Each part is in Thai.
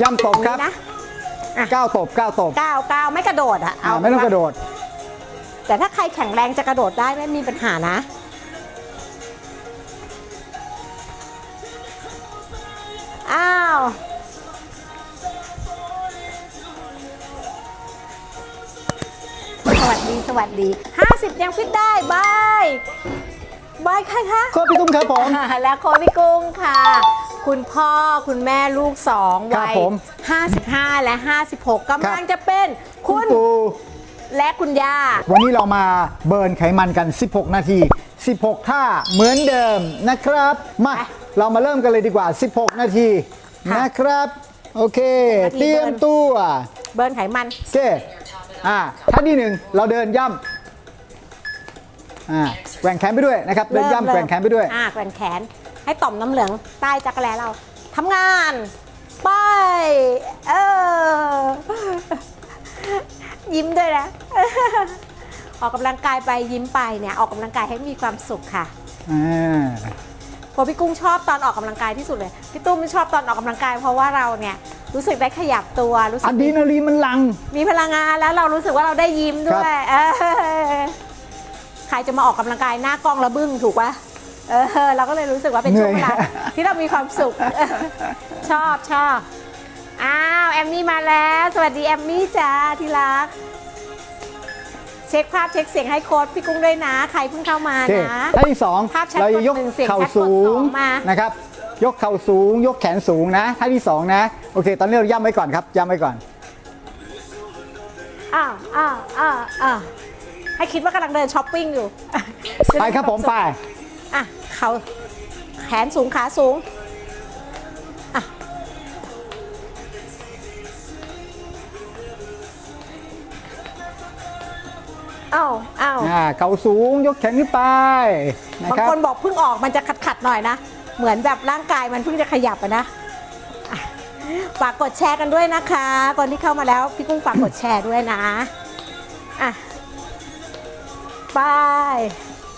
ย่ำตบครับนี่นะอะก้าวตบก้าวตบก้าวก้าวไม่กระโดดอะอ่าเอาไม่ต้องกระโดด แต่ถ้าใครแข็งแรงจะกระโดดได้ไม่มีปัญหานะ อ้าว สวัสดีสวัสดี 50 ยังฟิตได้บายบายใครคะ โค้ชพี่ตุ้มครับผม แล้วโคชพี่กุ้งค่ะ คุณพ่อคุณแม่ลูกสองครับวัยผม55 และ 56กำลังจะเป็นคุณปูและคุณย่า วันนี้เรามาเบิร์นไขมันกัน 16 นาที 16 ท่าเหมือนเดิมนะครับ มา ไปเรามาเริ่มกันเลยดีกว่า 16 นาทีค่ะนะครับ โอเคนาทีเตรียมเบิร์น ตัว เบิร์นไขมัน โอเค อ่าท่าที่หนึ่งเราเดินย่ำอ่าแกว่งแขนไปด้วยนะครับ เดินย่ำแกว่งแขนไปด้วย อ่าแกว่งแขน ให้ต่อมน้ำเหลืองใต้จักรแลเราทำงานไปเออยิ้มด้วยนะ ออกกำลังกายไปยิ้มไปเนี่ยออกกำลังกายให้มีความสุขค่ะอ่าเพราะพี่กุ้งชอบตอนออกกำลังกายที่สุดเลยพี่ตุ้มไม่ชอบตอนออกกำลังกาย เพราะว่าเราเนี่ยรู้สึกได้ขยับตัวรู้สึอะกดรีนาลีนมันหลัง มีพลังงานแล้วเรารู้สึกว่าเราได้ยิ้มด้วยเออใครจะมาออกกำลังกายหน้ากล้องระบึ้งถูกปะ เออเราก็เลยรู้สึกว่าเป็นช่วงเวลาเหนื่อยที่เรามีความสุข ชอบชอบอ้าวแอมมี่มาแล้ว สวัสดีแอมมี่จ้าที่รัก เช็คภาพเช็คเสียงให้โค้ดพี่กุ้งด้วยนะ ใครเพิ่งเข้ามาโอเคนะท่าที่สองภาพแชทเราจะยกกดหนึ่งเสียงเข่าแชทกดสูสองงมานะครับ ยกเข่าสูง ยกแขนสูงนะท่าที่สองนะ โอเค ตอนนี้เราย่ำไว้ก่อนครับย่ำไว้ก่อนอ้าวอ้าวอ้าวอ้าวให้คิดว่ากำลังเดินช้อปปิ้งอยู่ไปครับผมไป อะเขาแขนสูงขาสูงอะอ้าวอ้าวอ่าเข่าสูงยกแขนขึ้นไปนะบางครับคนบอกเพิ่งออกมันจะขัดขัดๆหน่อยนะ เหมือนแบบร่างกายมันเพิ่งจะขยับอะนะอะฝากกดแชร์กันด้วยนะคะคนที่เข้ามาแล้วพี่กุ้งฝากกดแชร์ด้วยนะอะไป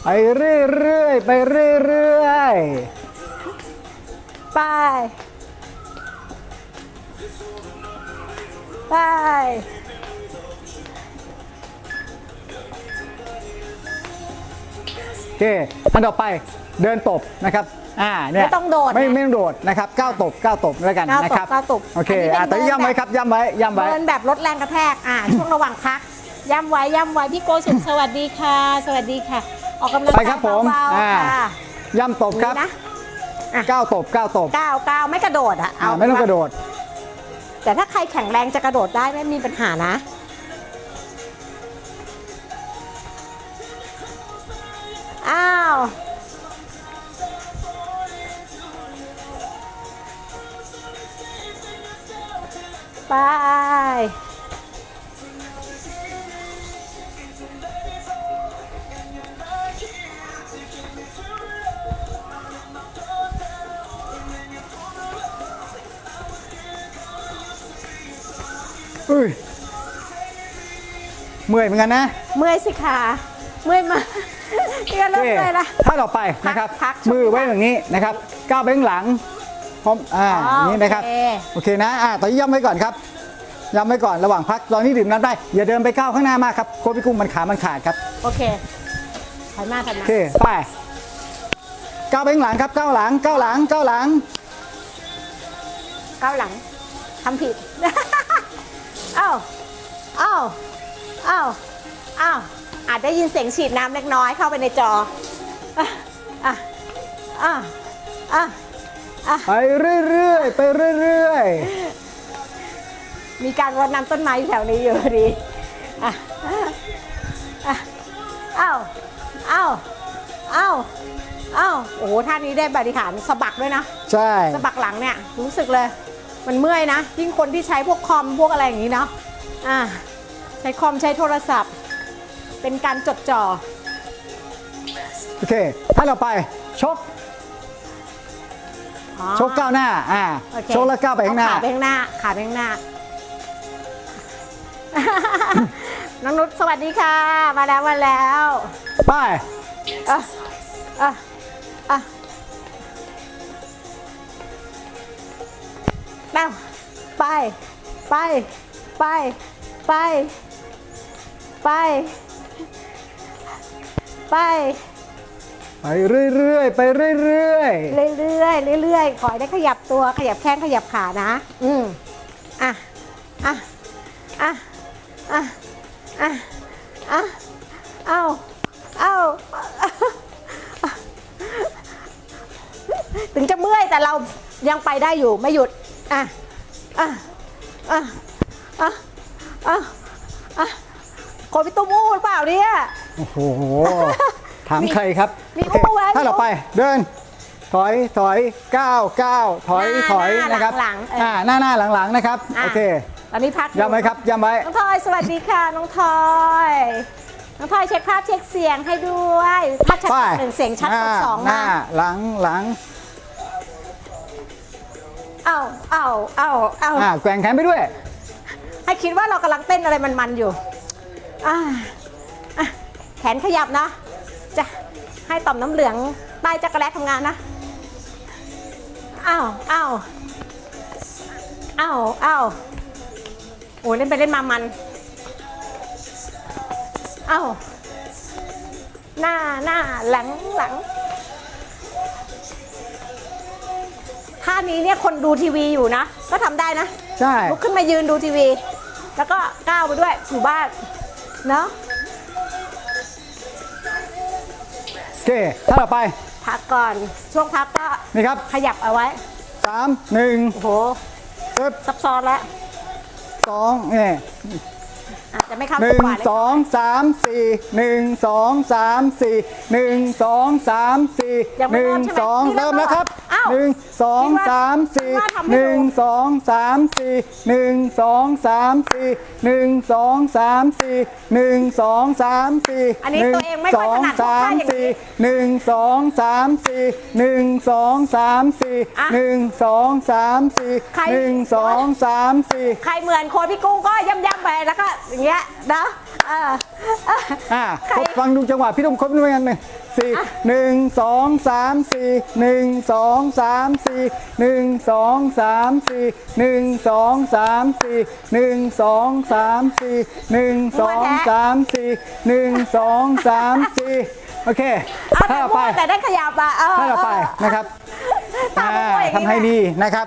ไปเรื่อยๆไปเรื่อยไป ไปๆโอเคอันต่อไปเดินตบนะครับอ่าเนี่ยไม่ต้องโดดไม่นะไม่ต้องโดดนะครับก้าวตบก้าวตบแล้วกันก้าวตบนะครับก้าวตบโอเคอัอ่านนี้ตอนนี้เป็นย่ำไว้แบบครับย่ำไว้ย่ำไว้ เดินแบบลดแรงกระแทก อ่า ช่วงระหว่างพัก ย่ำไว้ ย่ำไว้ พี่โกสุข สวัสดีค่ะ สวัสดีค่ะ ออกกำลังไปกายครับผมเบาอ่าๆค่ะย่ำตบครับ นี่นะอะก้าวตบก้าวตบก้าวก้าวไม่กระโดดอะอ่าไม่ต้องกระโดด แต่ถ้าใครแข็งแรงจะกระโดดได้ไม่มีปัญหานะ อ้าว ไป อุ้ยเมื่อยเหมือนกันนะ เมื่อยสิคะเมื่อยมานี่ก็เริ่มโอเคเลยละถ้าต่อไปนะครับ พักๆมือไว้อย่างนี้นะครับ ก้าวไปข้างหลัง พร้อม อ่าอ๋ออย่างนี้นะครับ โอเค โอเคนะ อ่าตอนนี้ย่ำไว้ก่อนครับ ย่ำไว้ก่อน ระหว่างพัก ตอนนี้ดื่มน้ำได้ อย่าเดินไปก้าวข้างหน้ามากครับ โค้ชพี่กุ้งมันขา มันขาดครับ โอเคถอยมาถอยโอมา เค ไป ก้าวไปข้างหลังครับ ก้าวหลัง ก้าวหลัง ก้าวหลัง ก้าวหลังทำผิดเอ้าเอ้าเอ้าเอ้าอาจได้ยินเสียงฉีดน้ำเล็กน้อยเข้าไปในจออะอะอะอะอะไปเรื่อยๆ ไปเรื่อยมีการรดน้ำต้นไม้อยู่แถวนี้อยู่พอดีอะอะเอ้าเอ้าเอ้าเอ้าโอ้โหท่านี้ได้บริหารสะบักด้วยนะ ๆ ใช่ สะบักหลังเนี่ย รู้สึกเลย มันเมื่อยนะ ยิ่งคนที่ใช้พวกคอมพวกอะไรอย่างนี้เนาะอ่าใช้คอมใช้โทรศัพท์ เป็นการจดจ่อ โอเคถ้าเราไปชกอ๋อชกก้าวหน้าอ่าโอเคชกแล้วก้าวไปข้างหน้า เอขาไปข้างหน้า ขาไปข้างหน้า น้องนุชสวัสดีค่ะ มาแล้วมาแล้วไปเอะเอะเอะ ไปไปไป ไป ไป ไป ไป ไป ไปเรื่อยๆ ไปเรื่อยเรื่อยๆเรื่อยๆขอให้ได้ขยับตัวขยับแข้งขยับขานะ อืมอะอะอะอะอะอะเอาเอาถึงจะเมื่อยแต่เรายังไปได้อยู่ไม่หยุด อะอะอะอะอะอะคนพี่ตุ้มอู้หรือเปล่าเนี่ยๆโอ้โห ถามใครครับมีโอเคอู้ไว้ถ้าเราไปเดิน ถอยถอยก้าวก้าวถอยหน้าถอยหน้านะครับหลังๆเอออ่อ่าหน้าหน้าหลังๆนะครับ อะโอเคตอนนี้พักอย้ำไว้ครับย้ำไว้น้องทอยสวัสดีค่ะน้องทอยน้องทอยเช็คภาพเช็คเสียงให้ด้วยภาพชัดไปกดหนึ่งเสียงชัดกดสองหมาน้าหลังหลัง เอ้าเอ้าเอ้าเอ้าอ่าแกว่งแขนไปด้วย ให้คิดว่าเรากำลังเต้นอะไรมันๆอยู่อ่าอะแขนขยับนะจะให้ต่อมน้ำเหลืองใต้จักรแลทำงานนะอ้าวอ้าวอ้าวอ้าวโอ้ยเล่นไปเล่นมามันอ้าวหน้าหน้าหลังหลัง ท่านี้เนี่ยคนดูทีวีอยู่นะ ก็ทำได้นะใช่ ลุกขึ้นมายืนดูทีวี แล้วก็ก้าวไปด้วยอยู่บ้านเนาะโอเคถ้าเราไป พักก่อนช่วงพักก็นี่ครับขยับเอาไว้สามหนึ่งโอ้โหปึ๊บซับซ้อนแล้วสองเนี่ยอา จจะไม่เข้าหจันึ่งงหวะเลยสองสามสี่หนึ่งสองสามสี่หนึ่งสองสามสี่ยังหไม่นึ่เริ่งมใช่ไหมสองนี่เริ่มแล้วครับอ้าวหนึ่งสองพี่ว่าสามสี่พี่ว่าทำให้หนึ่งดูสองสามสี่หนึ่งสองสามสี่หนึ่งสองสามสี่หนึ่งสองสามสี่อันนี้หนึ่ตัวเองไม่ค่อยถนัดสองสามท่าอย่างนี้สี่หนึ่งสองสามสี่หนึ่งสองสามสี่อะหนึ่งสองสามสี่ใคร หนึ่งสองสามสี่ ใครเหมือนโค้ชพี่กุ้งก็ย่ำๆไปแล้วก็อย่างเงี้ยนะเออเออ อ่าใคร ฟังดูจังหวะพี่ตุ้มครบด้วยกันหนึ่งสี่หนึ่งสองสามสี่หนึ่งสองสามสี่หนึ่งสองสามสี่หนึ่งสองสามสี่หนึ่งสองสามสี่หนึ่งสองสามสี่หนึ่งสองสามสี่โอเคเอาถ้าแต่เรามั่ไปวแต่ได้ขยับอะเออถ้าเราไปนะครับตามอ่ามั่วอย่างทำนี้ให้นะ ดีนะครับ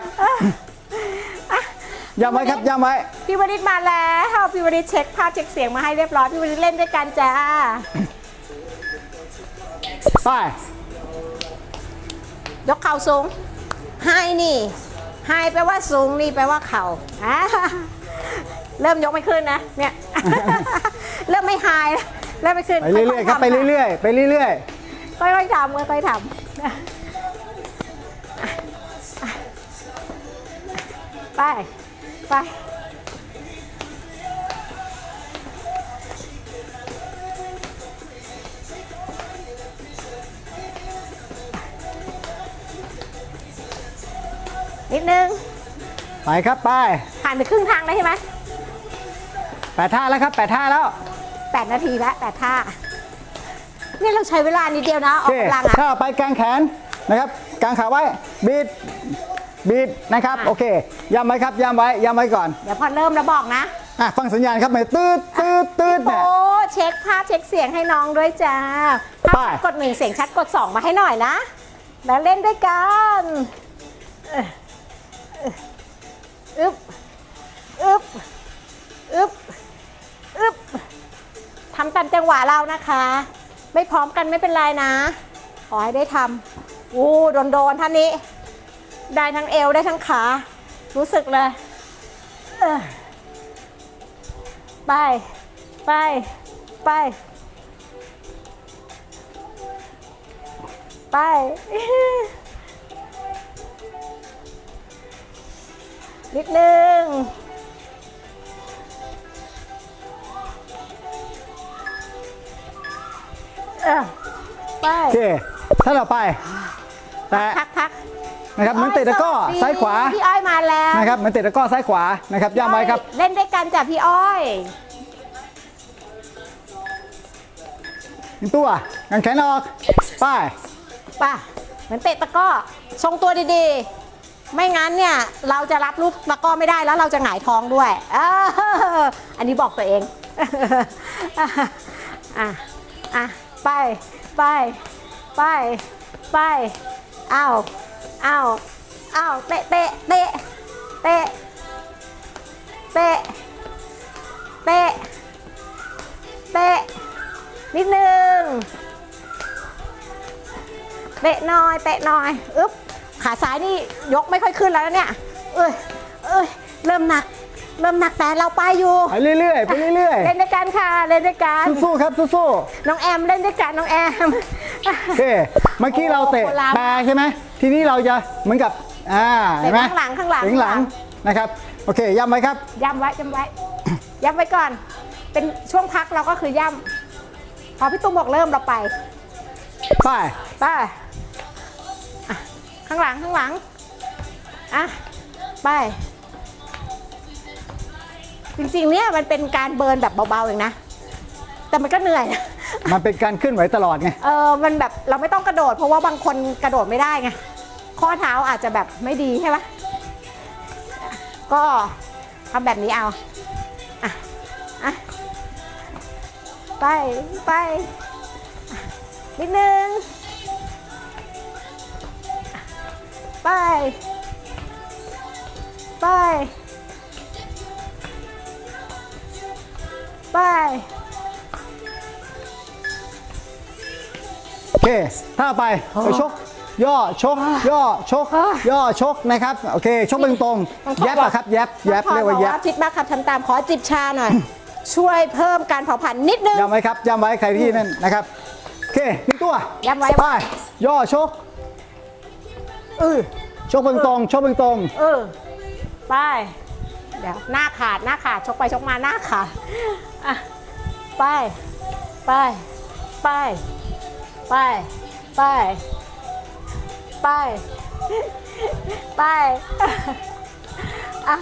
ย้ำไว้ครับย้ำไว้ พี่วริศมาแล้วพี่วริศเช็คภาพเช็คเสียงมาให้เรียบร้อยพี่วริศเล่นด้วยกันจ้าไป ยกเข่าสูงไฮนี่ไฮแปลว่าสูงนี่แปลว่าเข่าอ่าเริ่มยกไม่ขึ้นนะเนี่ย เริ่มไม่ไฮแล้วเริ่มไม่ขึ้นไปเรื่อยๆครับไปเรื่อยๆไปเรื่อยๆค่อยๆทำค่อยๆทำไป ไป นิดนึงๆไปครับไปผ่านไปครึ่งทางแล้วใช่ไหมแปดท่าแล้วครับแปดท่าแล้วแปดนาทีแล้วแปดท่าเนี่ยเราใช้เวลานิดเดียวนะอโออกเคกำลังถ้าอะไปกางแขนนะครับกางขาไว้บิด บิดนะครับอะโอเคย้ำไว้ครับย้ำไว้ย้ำไว้ก่อนเดี๋ยวพอเริ่มแล้วบอกนะอะฟังสัญญาณครับไม่ตืดตืดตืดโอ้เนี่ยเช็คภาพเช็คเสียงให้น้องด้วยจ้าภาพไปชัดกดหนึ่งเสียงชัดกดสองมาให้หน่อยนะ แล้วเล่นด้วยกันเอ่อเอ่ออึ๊บอึ๊บอึ๊บอึ๊บทำตามจังหวะเรานะคะ ไม่พร้อมกันไม่เป็นไรนะ ขอให้ได้ทำอู้โดนโดนๆท่านนี้ ได้ทั้งเอวได้ทั้งขา รู้สึกเลยเออไป ไป ไป ไป นิดนึงเออไป โอเคถ้าเราไป แต่ พักพัก นะครับเหมือนเตะตะกร้อสวัสดีซ้ายขวาพี่อ้อยมาแล้วนะครับเหมือนเตะตะกร้อซ้ายขวานะครับย้ำไว้ครับ เล่นด้วยกันจ้ะพี่อ้อยหนึ่งตัวกางแขนออกไปป่ะเหมือนเตะตะกร้อทรงตัวดีไม่งั้นเนี่ยเราจะรับลูกตะกร้อไม่ได้แล้วเราจะหงายท้องด้วยเอออันนี้บอกตัวเองอะอะไปไปไปไปอ้าว อ้าว อ้าว เตะ เตะ เตะ เตะ เตะ เตะ เตะ นิดนึง เตะหน่อย เตะหน่อยอึ๊บ ขาซ้ายนี่ยกไม่ค่อยขึ้นแล้วนะเนี่ย เอ้ย เอ้ย เริ่มหนัก เริ่มหนักแต่เราไปอยู่ ไปเรื่อยๆไปเรื่อยเล่นด้วยกันค่ะ เล่นด้วยกัน ๆสู้ๆครับสู้น้องแอมเล่นด้วยกันน้องแอม ๆโอเคเมื่อกี้เราเตะโอ้โหลามแปรใช่ไหม ทีนี้เราจะเหมือนกับอ่าเห็นไหมเตะข้างหลังข้างหลังข้างหลังนะครับโอเคย้ำไว้ครับย้ำไว้ย้ำไว้ย้ำไว้ก่อน เป็นช่วงพักเราก็คือย่ำพอพี่ตุ้มบอกเริ่มเราไปไปไปอะข้างหลังข้างหลังอะไปจริงๆเนี่ยมันเป็นการเบิร์นแบบเบาๆเองนะ แต่มันก็เหนื่อยนะ มันเป็นการเคลื่อนไหวตลอดไง เออมันแบบเราไม่ต้องกระโดด เพราะว่าบางคนกระโดดไม่ได้ไง ข้อเท้าอาจจะแบบไม่ดีใช่ปะก็ทำแบบนี้เอาอะอะไปไป นิดนึง ไป ไป ไป โอเคถ้าไปไปชก ย่อชก ย่อชกอะย่อชกนะครับโอเค ชกตรงตรงๆต้องขอแยบบอกอะครับแยบแยบน้องพลเรียกว่าบอกแยบว่าพิษมากครับทำตามขอจิบชาหน่อย ช่วยเพิ่มการเผาผลาญนิดนึงย้ำไว้ครับย้ำไว้ใครที่นั่นนะครับโอเคหนึ่งตัวย้ำไว้ไปย่อชกเออชกตรงตรงๆชกตรงตรงเออไปเดี๋ยวหน้าขาดหน้าขาดชกไปชกมาหน้าขาดอะไปไปไป ไป ไป ไป ไป อะ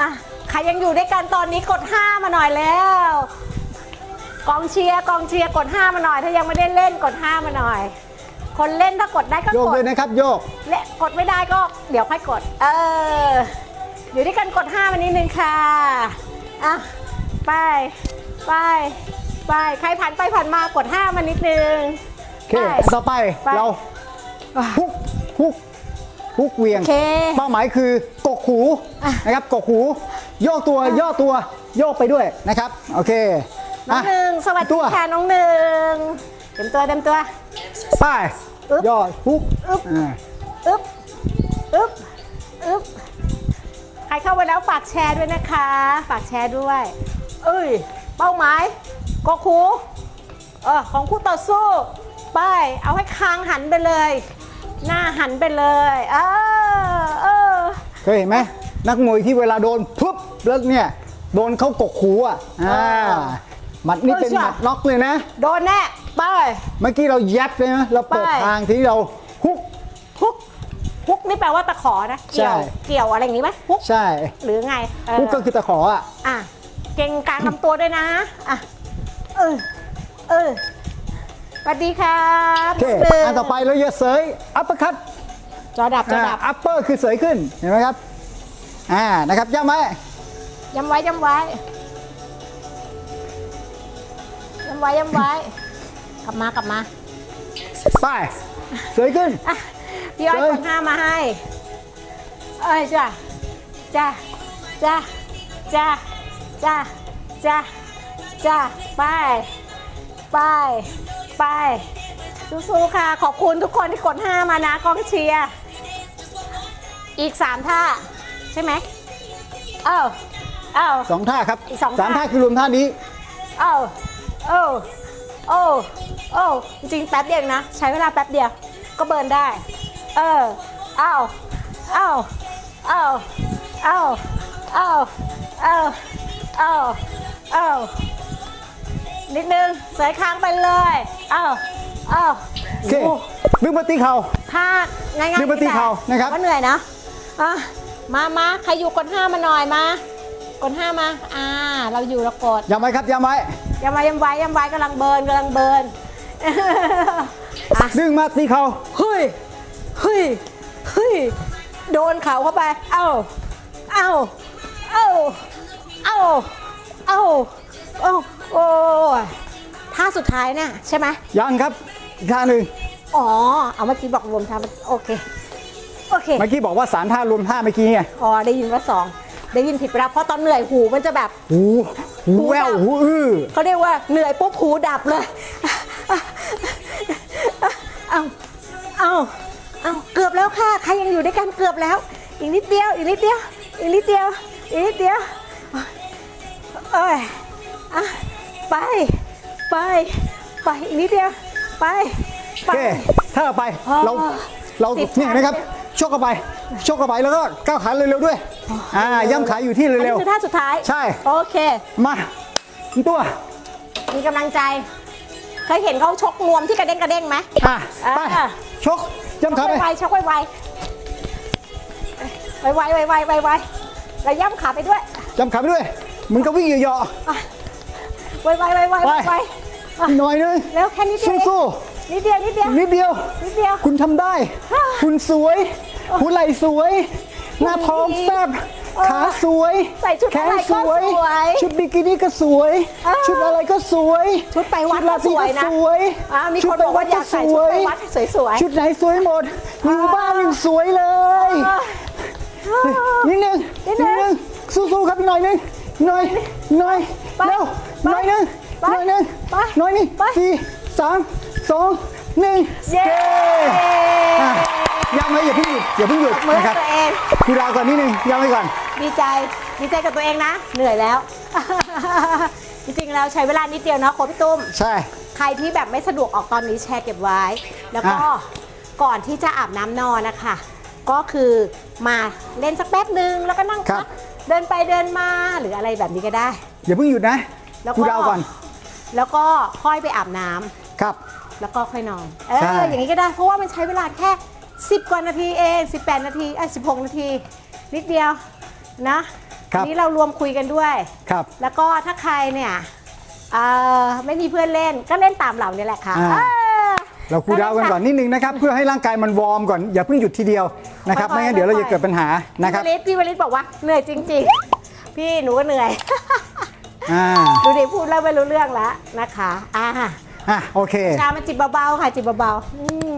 อะ ใครยังอยู่ด้วยกันตอนนี้กด 5 มาหน่อยแล้ว กองเชียร์กองเชียร์กด 5 มาหน่อย ถ้ายังไม่ได้เล่นกด 5 มาหน่อย คนเล่นถ้ากดได้ก็ๆโยกกดเลยนะครับโยก และกดไม่ได้ก็เดี๋ยวค่อยกด เออ อยู่ด้วยกันกด 5 มานิดนึงค่ะ อะ ไป ไป ไป ใครผ่านไปผ่านมากด 5 มานิดนึงโอ เคไปต่อไปไปเราฮุกฮุกฮุกเหวียง โอเคเป้าหมายคือกกหูอะนะครับกกหู โยกตัวย่อตัวโยกไปด้วยนะครับ โอเคน้องหนึ่งสวัสตัดีวค่ะน้องหนึ่งเต็มตัวเต็มตัว ไปอึ๊บย่อฮุกอึ๊บ อ่า อึ๊บ อึ๊บ อึ๊บ ใครเข้ามาแล้วฝากแชร์ด้วยนะคะ ฝากแชร์ด้วย เอ้ย เป้าหมายกอคูเออของคู่ต่อสู้ ไป เอาให้คางหันไปเลย หน้าหันไปเลย เออเออเคยเห็นไหมนักมวยที่เวลาโดนปุ๊บแล้วเนี่ย โดนเข้ากกหูอะอ่าหมัดนี้เป็นเออใช่หมัดน็อกเลยนะ โดนแน่ไปเมื่อกี้เราแยบเลยนะเราเปิดไปทางที่เราฮุกฮุกฮุกนี่แปลว่าตะขอนะเกี่ยวใช่เกี่ยวอะไรอย่างนี้ไหมฮุกใช่ หรือไงเออฮุกก็คือตะขออะอะเก่งกลางลำตัวด้วยนะอะเออเออ สวัสดีครับโอเคหนึ่งอันต่อไปเราจะเสยอัปเปอร์คัตจอดับจอดับอัปเปอร์คือเสยขึ้นเห็นไหมครับอ่านะครับย้ำไว้ย้ำไว้ย้ำไว้ย้ำไว้ย้ำไว้ กลับมากลับมาไปเสยขึ้น อะพี่อ้อยเฮ้ย คนห้ามาให้ เอ้ยจ้ะจ้ะจ้ะจ้ะจ้ะจ้ะจ้ะไปไป ไป สู้ๆค่ะ ขอบคุณทุกคนที่กดห้ามานะกองเชียร์ อีกสามท่า ใช่ไหม เอ้าเอ้า สองท่าครับอีกสองสามท่าท่าคือรวมท่านี้ เอ้าเอ้าโอ้โอ้จริงๆแป๊บเดียวเองนะ ใช้เวลาแป๊บเดียว ก็เบิร์นได้ เออ เอ้าเอ้าเอ้าเอ้าเอ้าเอ้าเอ้าเอ้า นิดนึงเสยค้างไปเลยเอ้าเอ้าโอเคดึงมาตีเข่าท่าง่ายๆดึงมาตีเข่านะครับว่าเหนื่อยนะอะมามาใครอยู่กดห้ามาหน่อยมากดห้ามา อ่า เราอยู่เรากดย้ำไว้ครับย้ำไว้ยำไว้ยำไว้ยำไว้กำลังเบิร์นกำลังเบิร์นอะดึงมาตีเข่าเฮ้ยเฮ้ยเฮ้ยโดนเขาเข้าไป เอ้าเอ้าเอ้าเอ้าเอ้าเอ้า โอ้ยท่าสุดท้ายเนี่ย ใช่ไหมยังครับอีกท่าหนึ่งอ๋อ เอาเมื่อกี้บอกรวมท่าโอเค โอเค เมื่อกี้บอกว่าสารท่ารวมท่าเมื่อกี้ไงอ๋อได้ยินว่าสองได้ยินผิดไปแล้วเพราะตอนเหนื่อยหูมันจะแบบ หูหูแววหูอื้อเขาเรียกว่าเหนื่อยปุ๊บหูดับเลย เอาเอาเอาเกือบแล้วค่ะ ใครยังอยู่ด้วยกันเกือบแล้ว อีกนิดเดียว อีกนิดเดียว อีกนิดเดียว อีกนิดเดียว เอ้ยอะ ไป ไป ไปอีกนิดเดียว ไป โอไป เค ถ้าเราไป อ๋อเรา เราติดเนี่ยเห็นะครับ ชกเข้าไป ชกเข้าไปแล้วก็ก้าวขาเร็วๆด้วย อ่า ย่ำขาอยู่ที่อันเร็นี้ว คือท่าสุดท้ายใช่ โอเค ๆ มาตัว มีกำลังใจ เคยเห็นเขาชกนวมที่กระเด้งกระเด้งไหม อะ ไป อ่า ชก ย่ำขาไป ไวๆชกไวๆไวๆไวๆไวๆไวๆไวๆแล้วย่ำขาไปด้วย ย่ำขาไปด้วย มึงก็วิ่งเหยาะ ไวๆไวๆไวๆไวไปๆไวๆอีกหน่อยนึงๆแล้วแค่นิดเดียวเองสู้นิดเดียวนิดเดียวๆนิดเดียวนิดเดียว คุณทำได้อ่าคุณสวยหัวไหล่สวย หน้าท้องแซ่บเออขาสวย ใส่ชุดแขอะไรนก็สวย ชุดบิกินี่ก็สวยเออชุดอะไรก็สวย ชุดไปวัดชุลาตรีก็สวยนะสวยอ่ามีคนบอกว่าอยากใส่ชุดไปวัดสวยๆ ชุดไหนสวยหมด อยู่บ้านยังสวยเลยอ่านิดนึงนิดนึงสู้ๆครับอีกหน่อยนึงหน่อยหน่อยไปเร็วไป หน่อยนึงไปหน่อยนึงไปหน่อยนึงไปสี่สามสองหนึ่งเย้อะยังไม่อย่าเพิ่งหยุดอย่าเพิ่งหยุดมือนะครับตัวเองคุณดาวก่อนนิดนึงยังไม่ก่อน ดีใจ ดีใจกับตัวเองนะ เหนื่อยแล้ว จริงๆแล้วใช้เวลานิดเดียวนะโค้ชพี่ตุ้ม ใช่ ใครที่แบบไม่สะดวกออกตอนนี้แชร์เก็บไว้ แล้วก็อะ ก่อนที่จะอาบน้ำนอนนะคะ ก็คือมาเล่นสักแป๊บหนึ่งแล้วก็นั่งครัพับกเดินไปเดินมาหรืออะไรแบบนี้ก็ได้ อย่าเพิ่งหยุดนะ แล้วก็คุณดาวก่อน แล้วก็ค่อยไปอาบน้ำครับ แล้วก็ค่อยนอนเอใช่ ออย่างนี้ก็ได้ เพราะว่ามันใช้เวลาแค่ 10 กว่านาทีเอง 18 นาทีเอ้ย16 นาที นิดเดียวนะครับ อันนี้เรารวมคุยกันด้วย ครับ แล้วก็ถ้าใครเนี่ยเอ่อไม่มีเพื่อนเล่นก็เล่นตามเราเนี่ยแหละค่ะอ่า เออ เราคูลดาวน์กันก่อนนิดนึงนะครับ เพื่อให้ร่างกายมันวอร์มก่อน อย่าเพิ่งหยุดทีเดียวนะครับ ค่อยๆไม่งั้นเดี๋ยวเราค่อยๆจะเกิดปัญหานะครับ พี่วลิศพี่วลิศบอกว่าเหนื่อยจริง ๆ พี่หนูก็เหนื่อย อ่าดูดิพูดแล้วไม่รู้เรื่องแล้วนะคะ อ่าอะโอเค ชามันจิบเบาๆค่ะจิบเบาๆอืม